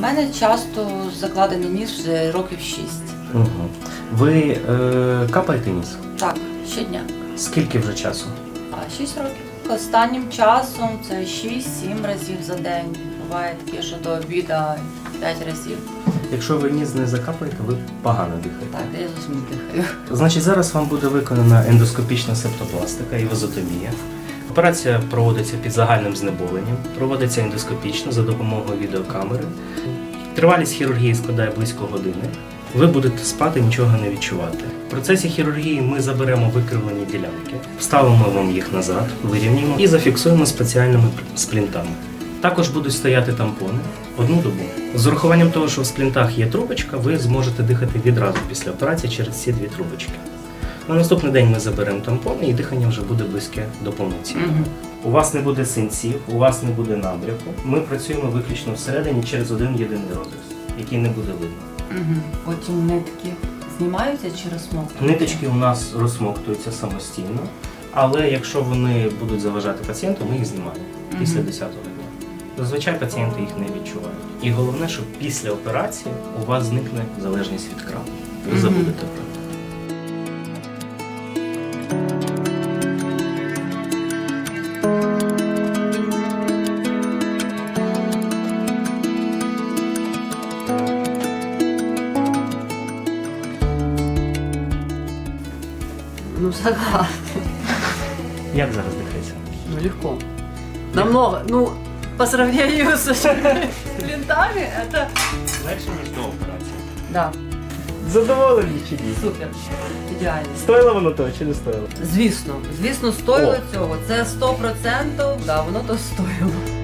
У мене часто закладений ніж вже років 6. Угу. Ви е, капаєте ніс? Так, щодня. Скільки вже часу? А 6 років. Останнім часом це 6-7 разів за день. Буває таке, що до обіда 5 разів. Якщо ви ніс не закапаєте, ви погано дихаєте. Так, я зовсім не дихаю. Значить, зараз вам буде виконана ендоскопічна септопластика і вазотомія. Операція проводиться під загальним знеболенням, проводиться ендоскопічно за допомогою відеокамери. Тривалість хірургії складає близько години. Ви будете спати, нічого не відчувати. В процесі хірургії ми заберемо викривлені ділянки, вставимо вам їх назад, вирівняємо і зафіксуємо спеціальними сплінтами. Також будуть стояти тампони одну добу. З урахуванням того, що в сплінтах є трубочка, ви зможете дихати відразу після операції через ці дві трубочки. На наступний день ми заберемо тампони і дихання вже буде близьке до повноцінного. Мгм. У вас не буде синців, у вас не буде набряку. Ми працюємо виключно всередині через один єдиний розріз, який не буде видно. Мгм. Потім нитки знімаються чи розмовляють? Ниточки у нас розсмоктуються самостійно, але якщо вони будуть заважати пацієнту, ми їх знімаємо після 10-го дня. Зазвичай пацієнти їх не відчувають. І головне, що після операції у вас зникне залежність від крану. Ви забудете про Ну, согласна. Як зараз дихається? Ну, легко. Намного. Ну, по сравнению с плинтами, это... Легше, ніж до операції. Да, Задоволені чи ні? супер. Ідеально. Стоїло воно того чи не стоїло? Звісно, звісно, стоїло О. цього. Це 100%, да, воно то стоїло.